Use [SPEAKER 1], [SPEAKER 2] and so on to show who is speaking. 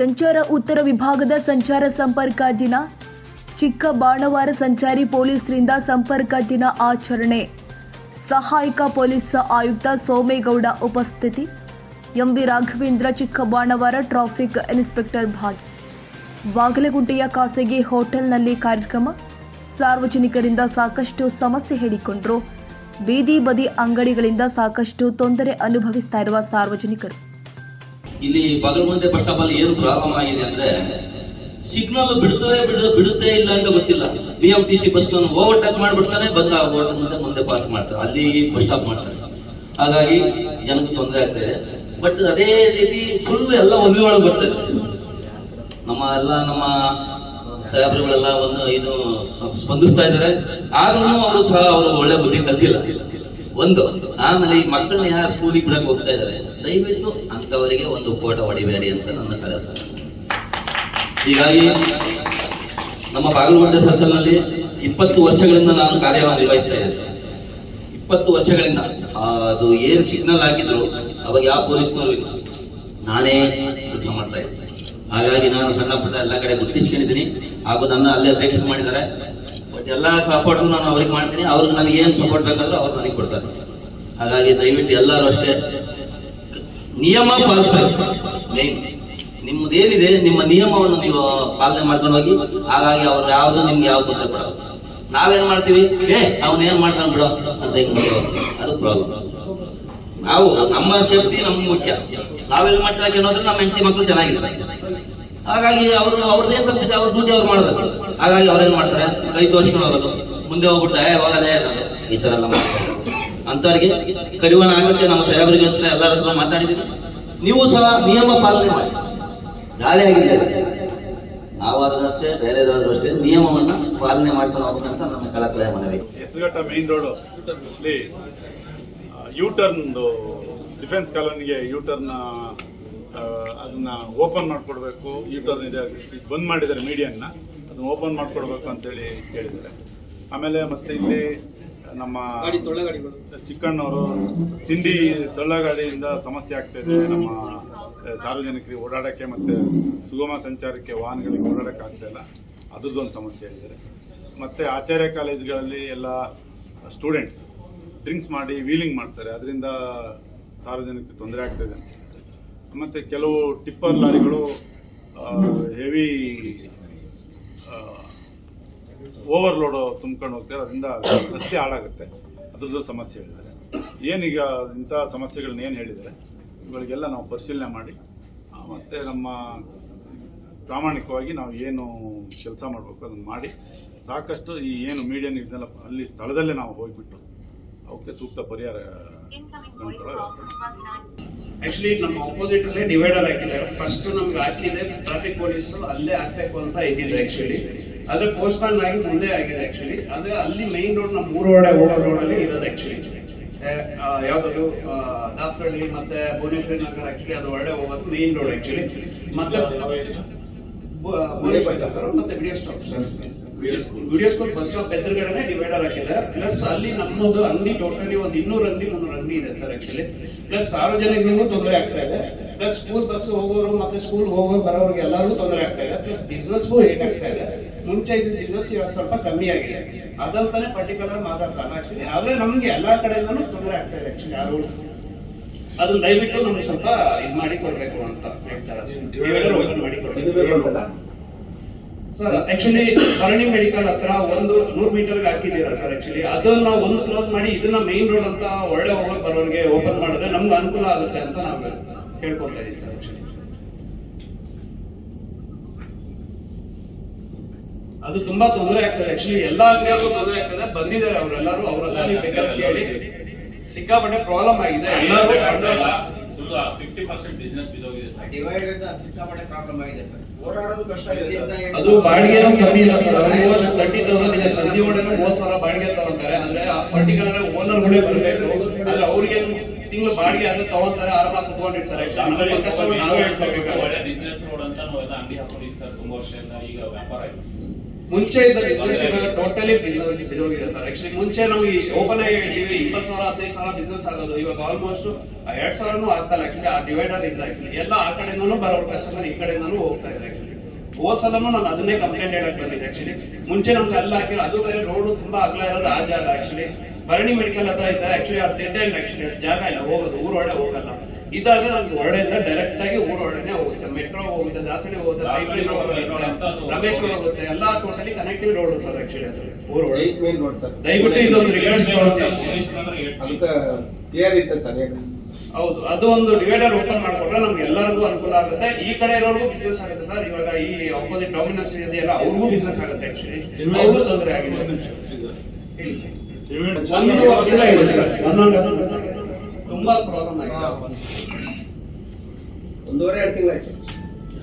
[SPEAKER 1] ಸಂಚಾರ ಉತ್ತರ ವಿಭಾಗದ ಸಂಚಾರ ಸಂಪರ್ಕ ದಿನ. ಚಿಕ್ಕ ಬಾಣವಾರ ಸಂಚಾರಿ ಪೊಲೀಸರಿಂದ ಸಂಪರ್ಕ ದಿನ ಆಚರಣೆ. ಸಹಾಯಕ ಪೊಲೀಸ್ ಆಯುಕ್ತ ಸೋಮೇಗೌಡ ಉಪಸ್ಥಿತಿ. ಎಂವಿ ರಾಘವೇಂದ್ರ ಚಿಕ್ಕ ಬಾಣವಾರ ಟ್ರಾಫಿಕ್ ಇನ್ಸ್ಪೆಕ್ಟರ್ ಭಾಗಿ. ಬಾಗಲಗುಂಟೆಯ ಖಾಸಗಿ ಹೋಟೆಲ್ನಲ್ಲಿ ಕಾರ್ಯಕ್ರಮ. ಸಾರ್ವಜನಿಕರಿಂದ ಸಾಕಷ್ಟು ಸಮಸ್ಯೆ ಹೇಳಿಕೊಂಡರು. ಬೀದಿ ಬದಿ ಅಂಗಡಿಗಳಿಂದ ಸಾಕಷ್ಟು ತೊಂದರೆ ಅನುಭವಿಸ್ತಾ ಇರುವ ಸಾರ್ವಜನಿಕರು.
[SPEAKER 2] ಇಲ್ಲಿ ಬಾಗಲಗುಂಟೆ ಬಸ್ ಸ್ಟಾಪ್ ಅಲ್ಲಿ ಏನು ಪ್ರಾಬ್ಲಮ್ ಆಗಿದೆ ಅಂದ್ರೆ ಸಿಗ್ನಲ್ ಬಿಡ್ತಾರೆ ಬಿಡ ಬಿಡುತ್ತೆ ಇಲ್ಲ ಅಂತ ಗೊತ್ತಿಲ್ಲ. B M T C bus overtake ಮಾಡ್ಬಿಡ್ತಾನೆ, ಬಂದ ಮುಂದೆ ಮುಂದೆ ಪಾಸ್ ಮಾಡ್ತಾರೆ. ಅಲ್ಲಿ ಬಸ್ ಸ್ಟಾಪ್ ಮಾಡ್ತಾರೆ. ಹಾಗಾಗಿ ಜನಕ್ಕೆ ತೊಂದರೆ ಆಗ್ತದೆ ಇದೆ. ಬಟ್ ಅದೇ ರೀತಿ ಫುಲ್ ಎಲ್ಲ ಒಮ್ಮೆ ಒಳಗೆ ಬರ್ತದೆ ನಮ್ಮ ಎಲ್ಲ ನಮ್ಮ ಸಾಹೇಬ್ರುಗಳೆಲ್ಲ ಒಂದು ಸ್ಪ- ಸ್ಪಂದಿಸ್ತಾ ಇದ್ದಾರೆ. ಆದ್ರೂ ಅವರು ಸಹ ಅವರು ಒಳ್ಳೆ ಬುದ್ಧಿ ಕಲ್ತಿಲ್ಲ. ಒಂದು. ಆಮೇಲೆ ಈ ಮಕ್ಕಳನ್ನ ಯಾರು ಸ್ಕೂಲಿಗೆ ಬಿಡಕ್ ಹೋಗ್ತಾ ಇದಾರೆ? ದಯವಿಟ್ಟು ಅಂತವರಿಗೆ ಒಂದು ಫೋಟೋ ಹೊಡಿಬೇಡಿ ಅಂತ ನನ್ನ ಕಳೆ ಹೀಗಾಗಿ ನಮ್ಮ ಬಾಗಲಕೋಟೆ ಸರ್ಕಲ್ನಲ್ಲಿ ಇಪ್ಪತ್ತು ವರ್ಷಗಳಿಂದ ನಾನು ಕಾರ್ಯವನ್ನು ನಿರ್ವಹಿಸ್ತಾ ಇದ್ದೇನೆ. ಇಪ್ಪತ್ತು ವರ್ಷಗಳಿಂದ. ಅದು ಏನ್ ಸಿಗ್ನಲ್ ಹಾಕಿದ್ರು, ಅವಾಗ ಯಾವ ಪೊಲೀಸ್ನವರು ಇಲ್ಲ. ನಾನೇ ಕೆಲಸ ಮಾಡ್ತಾ ಇದ್ದೆ. ಹಾಗಾಗಿ ನಾನು ಸಣ್ಣ ಪುಟ್ಟ ಎಲ್ಲ ಕಡೆ ಗುರುತಿಸ್ಕೊಂಡಿದ್ದೀನಿ. ಹಾಗೂ ನನ್ನ ಅಲ್ಲೇ ಅಧ್ಯಕ್ಷರು ಮಾಡಿದ್ದಾರೆ. ಎಲ್ಲ ಸಪೋರ್ಟ್ ನಾನು ಅವ್ರಿಗೆ ಮಾಡ್ತೀನಿ. ಅವ್ರಿಗೆ ನನಗೆ ಏನು ಸಪೋರ್ಟ್ ಬೇಕಾದ್ರೂ ಅವ್ರು ನನಗೆ ಕೊಡ್ತಾರೆ. ಹಾಗಾಗಿ ದಯವಿಟ್ಟು ಎಲ್ಲರೂ ಅಷ್ಟೇ ನಿಯಮ ಪಾಲಿಸ್ಬೇಕು. ಮೇನ್ ನಿಮ್ಮದೇನಿದೆ, ನಿಮ್ಮ ನಿಯಮವನ್ನು ನೀವು ಪಾಲನೆ ಮಾಡ್ಕೊಂಡು ಹೋಗಿ, ಹಾಗಾಗಿ ಅವ್ರು ಯಾವ್ದು ನಿಮ್ಗೆ ಯಾವ ತೊಂದರೆ ಕೊಡೋದು ನಾವೇನ್ ಮಾಡ್ತೀವಿ? ಏ, ಅವನ್ ಏನ್ ಮಾಡ್ತಾನೆ ಬಿಡೋ ಅಂತ ಅದು ಪ್ರಾಬ್ಲಮ್ ನಾವು, ನಮ್ಮ ಸೇಫ್ಟಿ ನಮ್ಗೆ ಮುಖ್ಯ. ನಾವೇನ್ ಮಾಡ್ತಾ ಅನ್ನೋದ್ರೆ ನಮ್ಮ ಹೆಂಡತಿ ಮಕ್ಕಳು ಚೆನ್ನಾಗಿರ್ತಾರೆ. ಹಾಗಾಗಿ ಅವರು ಅವ್ರದ್ದು ಏನ್ ತಪ್ಪಿದೆ ಅವ್ರ ಡ್ಯೂಟಿ ಅವ್ರು ಮಾಡ್ಬೇಕು. ಹಾಗಾಗಿ ಅವ್ರೇನ್ ಮಾಡ್ತಾರೆ? ಕೈ ತೋರಿಸ್ಕೊಂಡು ಹೋಗೋದು. ಮುಂದೆ ಹೋಗ್ಬಿಡ್ತಾ ಹೋಗದೆ ಈ ತರ ಎಲ್ಲ ಮಾಡ್ತಾರೆ. ಅಂತವ್ರಿಗೆ ಕಡಿವಾಣ ಆಗುತ್ತೆ. ನಮ್ಮ ಸಾಹೇಬರಿಗೆ ಹತ್ರ ಎಲ್ಲರ ಹತ್ರ ಮಾತಾಡಿದೀವಿ ನೀವು ಸಹ ನಿಯಮ ಪಾಲನೆ ಮಾಡಿ. ಗಾಳಿ ಆಗಿದೆ. ನಾವಾದ್ರೂ ಅಷ್ಟೇ, ಬೇರೆದಾದ್ರೂ ಅಷ್ಟೇ ನಿಯಮವನ್ನ ಪಾಲನೆ ಮಾಡ್ಕೊಂಡು ಹೋಗ್ಬೇಕಂತ ನಮ್ಮ ಕಳಕಳ ಮನವಿ.
[SPEAKER 3] Hesaraghatta main road U turn defence ಕಾಲೋನಿಗೆ U turn ಅದನ್ನ ಓಪನ್ ಮಾಡಿಕೊಡ್ಬೇಕು. ಯೂಟ್ಯೂಬ್ ಇದೆ. ಬಂದ್ ಮಾಡಿದ್ದಾರೆ ಮೀಡಿಯನ್ನ ಅದನ್ನ ಓಪನ್ ಮಾಡಿಕೊಡ್ಬೇಕು ಅಂತೇಳಿ ಕೇಳಿದ್ದಾರೆ. ಆಮೇಲೆ ಮತ್ತೆ ಇಲ್ಲಿ ನಮ್ಮ ಚಿಕ್ಕಣ್ಣವರು ತಿಂಡಿ ತೊಳ್ಳಗಾಡಿಯಿಂದ ಸಮಸ್ಯೆ ಆಗ್ತಿದೆ ನಮ್ಮ ಸಾರ್ವಜನಿಕರಿಗೆ ಓಡಾಡಕ್ಕೆ ಮತ್ತೆ ಸುಗಮ ಸಂಚಾರಕ್ಕೆ ವಾಹನಗಳಿಗೆ ಓಡಾಡಕ್ಕೆ ಆಗ್ತಾ ಇಲ್ಲ. ಅದ್ರದ್ದೊಂದು ಸಮಸ್ಯೆ ಇದೆ ಮತ್ತೆ ಆಚಾರ್ಯ ಕಾಲೇಜ್ಗಳಲ್ಲಿ ಎಲ್ಲ ಸ್ಟೂಡೆಂಟ್ಸ್ ಡ್ರಿಂಕ್ಸ್ ಮಾಡಿ ವೀಲಿಂಗ್ ಮಾಡ್ತಾರೆ. ಅದರಿಂದ ಸಾರ್ವಜನಿಕರಿಗೆ ತೊಂದರೆ ಆಗ್ತಾ ಹೇಳಿದ್ದಾರೆ. ಮತ್ತೆ ಕೆಲವು ಟಿಪ್ಪರ್ ಲಾರಿಗಳು ಹೆವಿ ಓವರ್ಲೋಡ್ ತುಂಬ್ಕೊಂಡು ಹೋಗ್ತಾರೆ ಅದರಿಂದ ರಸ್ತೆ ಹಾಳಾಗುತ್ತೆ ಅದ್ರದ್ದು ಸಮಸ್ಯೆ ಹೇಳಿದ್ದಾರೆ ಏನೀಗ ಇಂಥ ಸಮಸ್ಯೆಗಳನ್ನ ಏನು ಹೇಳಿದ್ದಾರೆ, ಇವುಗಳಿಗೆಲ್ಲ ನಾವು ಪರಿಶೀಲನೆ ಮಾಡಿ ಮತ್ತೆ ನಮ್ಮ ಪ್ರಾಮಾಣಿಕವಾಗಿ ನಾವು ಏನು ಕೆಲಸ ಮಾಡಬೇಕು ಅದನ್ನು ಮಾಡಿ, ಸಾಕಷ್ಟು ಈ ಏನು ಮೀಡಿಯನ್ ಇದನ್ನೆಲ್ಲ ಅಲ್ಲಿ ಸ್ಥಳದಲ್ಲೇ ನಾವು ಹೋಗಿಬಿಟ್ಟು, ಅವಕ್ಕೆ ಸೂಕ್ತ ಪರಿಹಾರ.
[SPEAKER 4] ಆಕ್ಚುಲಿ ನಮ್ಮ ಅಪೋಸಿಟ್ ಅಲ್ಲೇ ಡಿವೈಡರ್ ಹಾಕಿದ್ದಾರೆ. ಫಸ್ಟ್ ನಮ್ಗೆ ಹಾಕಿದೆ. ಟ್ರಾಫಿಕ್ ಪೊಲೀಸ್ ಅಲ್ಲೇ ಹಾಕ್ಬೇಕು ಅಂತ ಇದ್ದಿದೆ ಆಕ್ಚುಲಿ ಆದ್ರೆ ಪೋಸ್ಟ್ ಮ್ಯಾನ್ ಆಗಿ ಮುಂದೆ ಆಗಿದೆ ಆಕ್ಚುಲಿ ಆದ್ರೆ ಅಲ್ಲಿ ಮೈನ್ ರೋಡ್ ನಮ್ಮ ಮೂರು ಹೊಡೆ ಹೋಗೋ ರೋಡ್ ಅಲ್ಲಿ ಇರೋದು ಆಕ್ಚುಲಿ ಯಾವ್ದು ದಾಸರಳ್ಳಿ ಮತ್ತೆ ಭುವನೇಶ್ವರಿ ನಗರ್ ಆಕ್ಚುಲಿ ಅದು ಒಳ್ಳೆ ಹೋಗೋದು ಮೈನ್ ರೋಡ್ ಆಕ್ಚುಲಿ ಮತ್ತೆ ಮತ್ತೆ video stop sir video school bus stop ಎದುರುಗಡೆನೆ divider ಹಾಕಿದ್ದಾರೆ. ಪ್ಲಸ್ ಅಲ್ಲಿ ನಮ್ಮದು ಅಂಗಡಿ ಟೋಟಲಿ ಒಂದು ಇನ್ನೂರು ಅಂಗಡಿ ಮುನ್ನೂರು ಅಂಗಡಿ ಇದೆ ಸರ್ ಆಕ್ಚುಲಿ ಪ್ಲಸ್ ಸಾರ್ವಜನಿಕರಿಗೂ ತೊಂದರೆ ಆಗ್ತಾ ಇದೆ. ಪ್ಲಸ್ ಸ್ಕೂಲ್ ಬಸ್ ಹೋಗೋರು ಮತ್ತೆ ಸ್ಕೂಲ್ ಹೋಗೋರು ಬರೋರಿಗೆ ಎಲ್ಲರಿಗೂ ತೊಂದರೆ ಆಗ್ತಾ ಇದೆ. ಪ್ಲಸ್ ಬಿಸ್ನೆಸ್ಗೂ ಹೇಟ್ ಆಗ್ತಾ ಇದೆ. ಮುಂಚೆ ಇದ್ದ ಬಿಸ್ನೆಸ್ ಇವಾಗ ಸ್ವಲ್ಪ ಕಮ್ಮಿ ಆಗಿದೆ. ಅದಂತಾನೆ ಪರ್ಟಿಕ್ಯುಲರ್ ಮಾತಾಡ್ತಾನೆ ಆಕ್ಚುಲಿ ಆದ್ರೆ ನಮ್ಗೆ ಎಲ್ಲಾ ಕಡೆಯಿಂದನೂ ತೊಂದರೆ ಆಗ್ತಾ ಇದೆ ಆಕ್ಚುಲಿ ಯಾರು ಅದನ್ನ ದಯವಿಟ್ಟು ನಮ್ಗೆ ಸ್ವಲ್ಪ ಇದು ಮಾಡಿ ಕೊಡ್ಬೇಕು ಅಂತ ಹೇಳ್ತಾರೆ. ಓಪನ್ ಮಾಡಿ ಕೊಡ್ಬೇಕು. ಸರ್ ಆಕ್ಚುಲಿ ಭರಣಿ ಮೆಡಿಕಲ್ ಹತ್ರ ಒಂದು ನೂರ್ ಮೀಟರ್ ಹಾಕಿದ್ದೀರಾ ಸರ್ ಆಕ್ಚುಲಿ ಅದನ್ನ ಒಂದು ಕ್ಲೋಸ್ ಮಾಡಿ ಇದನ್ನ ಮೈನ್ ರೋಡ್ ಅಂತ ಒಳ್ಳೆ ಹೋಗೋರ್ ಬರೋರಿಗೆ ಓಪನ್ ಮಾಡಿದ್ರೆ ನಮ್ಗೆ ಅನುಕೂಲ ಆಗುತ್ತೆ ಅಂತ ನಾವು ಹೇಳ್ಕೊತಾ ಇದೀವಿ ಸರ್ ಆಕ್ಚುಲಿ ಅದು ತುಂಬಾ ತೊಂದರೆ ಆಗ್ತದೆ. ಆಕ್ಚುಲಿ ಎಲ್ಲಾ ಅಂಗಡಿಯಲ್ಲೂ ತೊಂದರೆ ಆಗ್ತದೆ. ಬಂದಿದ್ದಾರೆ ಅವರೆಲ್ಲರೂ ಅವರೆಲ್ಲ ಕೇಳಿ. ಸಿಕ್ಕಾಪಟ್ಟೆ ಪ್ರಾಬ್ಲಮ್ ಆಗಿದೆ. ಎಲ್ಲರೂ ಅದು ಬಾಡಿಗೆನೂ ಕಮ್ಮಿ ಇಲ್ಲ ಸರ್. ಆಲ್ಮೋಸ್ಟ್ ತರ್ಟಿ ತೌಸಂಡ್ ಇದೆ. ಸಂಧಿ ಒಳಗೆ ಮೂವತ್ ಸಾವಿರ ಬಾಡಿಗೆ ತಗೊಂತಾರೆ. ಅಂದ್ರೆ ಆ ಪರ್ಟಿಕ್ಯುಲರ್ ಓನರ್ಗಳೇ ಬರಬೇಕು. ಆದ್ರೆ ಅವ್ರಿಗೆ ತಿಂಗಳು ಬಾಡಿಗೆ ಅಂದ್ರೆ ತಗೊಂತಾರೆ ಆರಾಮಾಗಿ ಕುತ್ಕೊಂಡಿರ್ತಾರೆ.
[SPEAKER 5] ಬಿಸ್ನೆಸ್ ರೋಡ್ ಅಂತ ನಾವೆಲ್ಲ ಅಂಗಡಿ ಹಾಕೊಂಡಿದ್ವಿ ಸರ್. ತುಂಬಾ ವರ್ಷದಿಂದ ಈಗ ವ್ಯಾಪಾರ ಆಯ್ತು
[SPEAKER 4] ಮುಂಚೆ ಇದ್ದ ಬಿಸ್ನೆಸ್ ಟೋಟಲಿ ಬಿಸ್ನೆಸ್ ಬಿದೋಗಿದೆ ಸರ್ ಆಕ್ಚುಲಿ ಮುಂಚೆ ಈ ಓಪನ್ ಆಗಿ ಹೇಳ್ತೀವಿ ಇಪ್ಪತ್ತು ಸಾವಿರ, ಹದಿನೈದು ಸಾವಿರ ಬಿಸ್ನೆಸ್ ಆಗೋದು. ಇವಾಗ ಆಲ್ಮೋಸ್ಟ್ ಎರಡ್ ಸಾವಿರನೂ ಆಗ್ತಲ್ಲ. ಆಕ್ಚುಲಿ ಆ ಡಿವೈಡರ್ ಇಲ್ಲ ಆಕ್ಚುಲಿ ಎಲ್ಲ ಆ ಕಡೆಯಿಂದನೂ ಬರೋರು ಕಸ್ಟಮರ್ ಈ ಕಡೆಯಿಂದನೂ ಹೋಗ್ತಾ ಇದೆ ಆಕ್ಚುಲಿ ಹೋದ ಸಲನೂ ನಾನು ಅದನ್ನೇ ಕಂಪ್ಲೇಂಟ್ ಹೇಳಕ್ ಬಂದಿದ್ದೆ ಆಕ್ಚುಲಿ ಮುಂಚೆ ನಮ್ಗೆ ಎಲ್ಲ ಹಾಕಿರೋ ಅದು ಬೇರೆ ರೋಡ್ ತುಂಬಾ ಅಗಲ ಇರೋದು ಆ ಜಾಗ ಆಕ್ಚುಲಿ ಭರಣಿ ಮೆಡಿಕಲ್ ಹತ್ರ ಇದೆ ಆಕ್ಚುಲಿ ಅದು ಡೆಡ್ ಆಕ್ಚುಲಿ ಜಾಗ ಇಲ್ಲ. ಹೋಗೋದು. ಊರೊಳಗೆ ಹೋಗಲ್ಲ. ಇದಾದ್ರೆ ನಮ್ಗೆ ಹೊರಡೆಯಿಂದ ಡೈರೆಕ್ಟ್ ಆಗಿ ಊರೊಳಗೆ ಹೋಗುತ್ತೆ. ಮೆಟ್ರೋ ಹೋಗುತ್ತೆ ದಾಸಳಿ ಹೋಗುತ್ತೆ ರಮೇಶ್ ಹೋಗುತ್ತೆ ಎಲ್ಲ totally connective road sir actually ಅದು ಊರೊಳಗೆ
[SPEAKER 6] ಏಟ್ ಮೇನ್ ರೋಡ್ ಸರ್.
[SPEAKER 4] ದಯವಿಟ್ಟು ಇದೊಂದು ರಿಕ್ವೆಸ್ಟ್
[SPEAKER 6] ಅದಕ್ಕೆ ಕ್ಲಿಯರ್ ಐತೆ ಸರ್
[SPEAKER 4] ಹೌದು ಅದು ಒಂದು ಡಿವೈಡರ್ ಓಪನ್ ಮಾಡ್ಕೊಟ್ರೆ ನಮ್ಗೆ ಎಲ್ಲರಿಗೂ ಅನುಕೂಲ ಆಗುತ್ತೆ. ಈ ಕಡೆ ಇರೋರ್ಗೂ ಬಿಸ್ನೆಸ್ ಆಗುತ್ತೆ ಸರ್ ಇವಾಗ ಈ ಆಪೋಸಿಟ್ ಡಾಮಿನೆನ್ಸ್ ಇದೆಯಲ್ಲ ಅವ್ರಿಗೂ ಬಿಸ್ನೆಸ್ ಆಗುತ್ತೆ ಆಕ್ಚುಲಿ ಅವ್ರಿಗೂ ತೊಂದರೆ ಆಗಿದೆ. ತುಂಬಾ ಪ್ರಾಬ್ಲಮ್ ಆಗಿದೆ.
[SPEAKER 6] ಒಂದೂವರೆ ಎರಡು ತಿಂಗಳಾಯ್ತು.